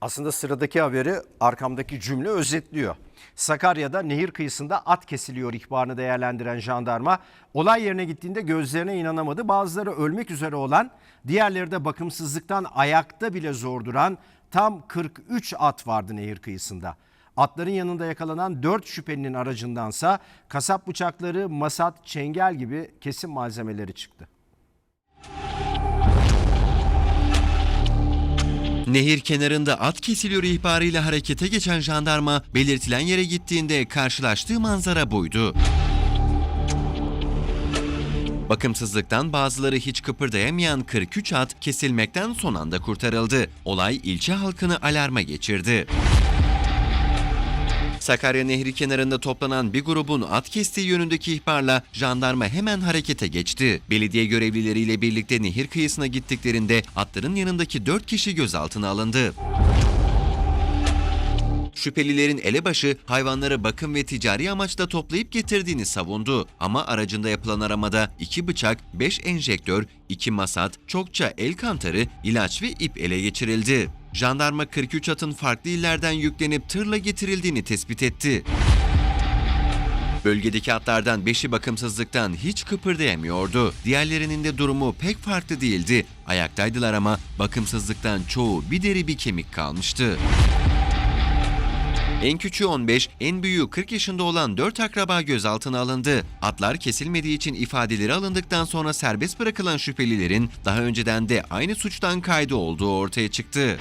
Aslında sıradaki haberi arkamdaki cümle özetliyor. Sakarya'da nehir kıyısında at kesiliyor ihbarını değerlendiren jandarma olay yerine gittiğinde gözlerine inanamadı. Bazıları ölmek üzere olan, diğerleri de bakımsızlıktan ayakta bile zor duran tam 43 at vardı nehir kıyısında. Atların yanında yakalanan 4 şüphelinin aracındansa kasap bıçakları, masat, çengel gibi kesim malzemeleri çıktı. Nehir kenarında at kesiliyor ihbarıyla harekete geçen jandarma belirtilen yere gittiğinde karşılaştığı manzara buydu. Bakımsızlıktan bazıları hiç kıpırdayamayan 43 at kesilmekten son anda kurtarıldı. Olay ilçe halkını alarma geçirdi. Sakarya Nehri kenarında toplanan bir grubun at kestiği yönündeki ihbarla jandarma hemen harekete geçti. Belediye görevlileriyle birlikte nehir kıyısına gittiklerinde atların yanındaki 4 kişi gözaltına alındı. Şüphelilerin elebaşı hayvanları bakım ve ticari amaçla toplayıp getirdiğini savundu. Ama aracında yapılan aramada 2 bıçak, 5 enjektör, 2 masat, çokça el kantarı, ilaç ve ip ele geçirildi. Jandarma 43 atın farklı illerden yüklenip tırla getirildiğini tespit etti. Bölgedeki atlardan 5'i bakımsızlıktan hiç kıpırdayamıyordu. Diğerlerinin de durumu pek farklı değildi. Ayaktaydılar ama bakımsızlıktan çoğu bir deri bir kemik kalmıştı. En küçüğü 15, en büyüğü 40 yaşında olan 4 akraba gözaltına alındı. Atlar kesilmediği için ifadeleri alındıktan sonra serbest bırakılan şüphelilerin daha önceden de aynı suçtan kaydı olduğu ortaya çıktı.